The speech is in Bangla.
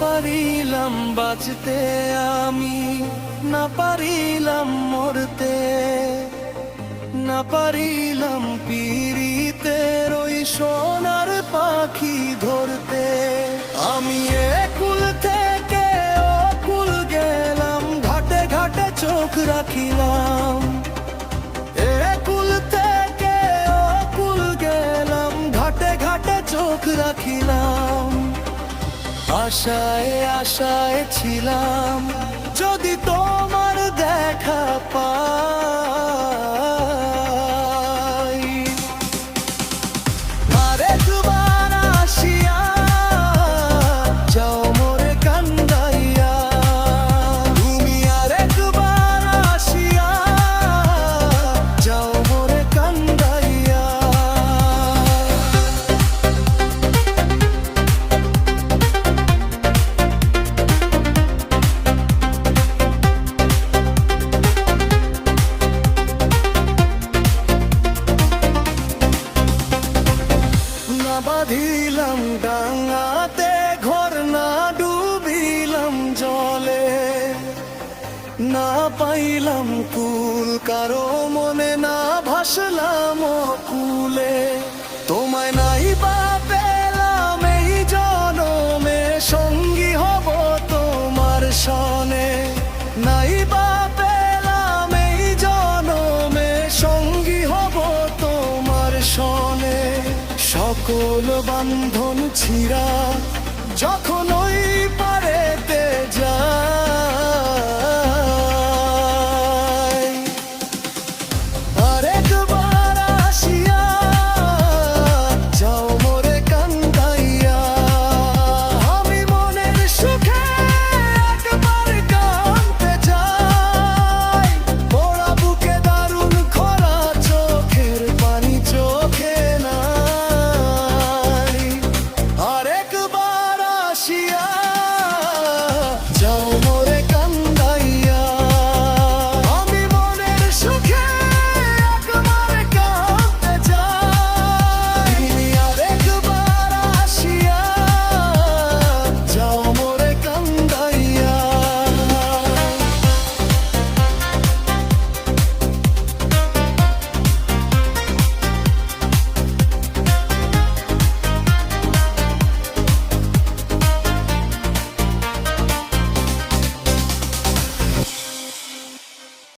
পারিলাম বাঁচতে আমি, না পারিলাম মরতে, না পারিলাম পিড়িতে ওই সোনার পাখি ধরতে। আমি একুল থেকে অকুল গেলাম, ঘাটে ঘাটে চোখ রাখিলাম। একুল অকুল গেলাম ঘাটে চোখ রাখিলাম। আশায় আশায় ছিলাম। যদি তোমার বাঁধিলাম ডাঙাতে ঘর না ডুবিলাম জলে। না পাইলাম কুল কারও মনে না ভাসলাম কুলে সকল বান্ধন ছিড়া যখন